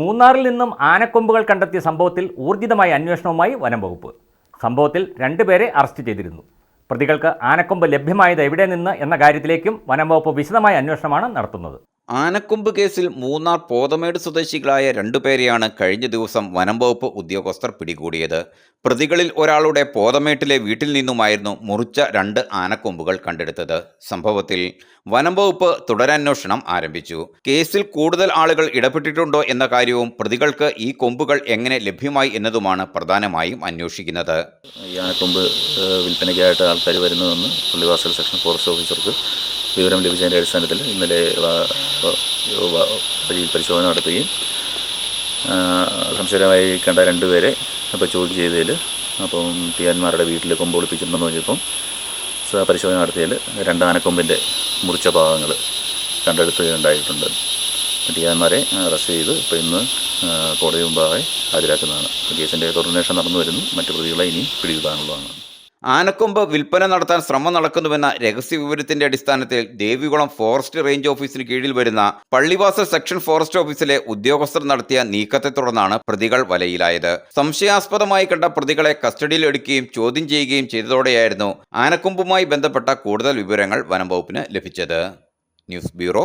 മൂന്നാറിൽ നിന്നും ആനക്കൊമ്പുകൾ കണ്ടെത്തിയ സംഭവത്തിൽ ഊർജിതമായ അന്വേഷണവുമായി വനം വകുപ്പ്. സംഭവത്തിൽ രണ്ടുപേരെ അറസ്റ്റ് ചെയ്തിരുന്നു. പ്രതികൾക്ക് ആനക്കൊമ്പ് ലഭ്യമായത് എവിടെ നിന്ന് എന്ന കാര്യത്തിലേക്കും വനം വകുപ്പ് വിശദമായ അന്വേഷണമാണ് നടത്തുന്നത്. ആനക്കൊമ്പ് കേസിൽ മൂന്നാർ പോതമേട് സ്വദേശികളായ രണ്ടുപേരെയാണ് കഴിഞ്ഞ ദിവസം വനം വകുപ്പ് ഉദ്യോഗസ്ഥർ പിടികൂടിയത്. പ്രതികളിൽ ഒരാളുടെ പോതമേട്ടിലെ വീട്ടിൽ നിന്നുമായിരുന്നു മുറിച്ച രണ്ട് ആനക്കൊമ്പുകൾ കണ്ടെടുത്തത്. സംഭവത്തിൽ വനം വകുപ്പ് തുടരന്വേഷണം ആരംഭിച്ചു. കേസിൽ കൂടുതൽ ആളുകൾ ഇടപെട്ടിട്ടുണ്ടോ എന്ന കാര്യവും പ്രതികൾക്ക് ഈ കൊമ്പുകൾ എങ്ങനെ ലഭ്യമായി എന്നതുമാണ് പ്രധാനമായും അന്വേഷിക്കുന്നത്. ഈ ആനക്കൊമ്പ് വിൽപ്പനയ്ക്കായിട്ട് ആൾക്കാർ വരുന്നതെന്ന് പുള്ളിവാസൽ സെക്ഷൻ ഫോറസ്റ്റ് ഓഫീസർക്ക് വിവരം ലഭിച്ചതിന്റെ അടിസ്ഥാനത്തിൽ ഇന്നലെ വഴിയിൽ പരിശോധന നടത്തുകയും സംശയമായി കണ്ട രണ്ടുപേരെ അപ്പോൾ ചോദ്യം ചെയ്തതിൽ അപ്പം ടിയാന്മാരുടെ വീട്ടിൽ കൊമ്പ് ഒളിപ്പിച്ചിട്ടുണ്ടെന്ന് പറഞ്ഞപ്പം പരിശോധന നടത്തിയതിൽ രണ്ട് ആനക്കൊമ്പിന്റെ മുറിച്ച ഭാഗങ്ങൾ കണ്ടെടുത്തുകയുണ്ടായിട്ടുണ്ട്. ടിയാന്മാരെ അറസ്റ്റ് ചെയ്ത് ഇപ്പോൾ ഇന്ന് കോടതി മുമ്പാകെ ഹാജരാക്കുന്നതാണ്. കേസിന്റെ തുടർന്വേഷണം നടന്നു വരുന്നു. മറ്റു പ്രതികളെ ഇനിയും പിടികൂടാനുള്ളതാണ് ആനക്കൊമ്പ് വിൽപ്പന നടത്താൻ ശ്രമം നടക്കുന്നുവെന്ന രഹസ്യ വിവരത്തിന്റെ അടിസ്ഥാനത്തിൽ ദേവികുളം ഫോറസ്റ്റ് റേഞ്ച് ഓഫീസിന് കീഴിൽ വരുന്ന പള്ളിവാസൽ സെക്ഷൻ ഫോറസ്റ്റ് ഓഫീസിലെ ഉദ്യോഗസ്ഥർ നടത്തിയ നീക്കത്തെ തുടർന്നാണ് പ്രതികൾ വലയിലായത്. സംശയാസ്പദമായി കണ്ട പ്രതികളെ കസ്റ്റഡിയിൽ എടുക്കുകയും ചോദ്യം ചെയ്യുകയും ചെയ്തതോടെയായിരുന്നു ആനക്കൊമ്പുമായി ബന്ധപ്പെട്ട കൂടുതൽ വിവരങ്ങൾ വനം വകുപ്പിന് ലഭിച്ചത്. News bureau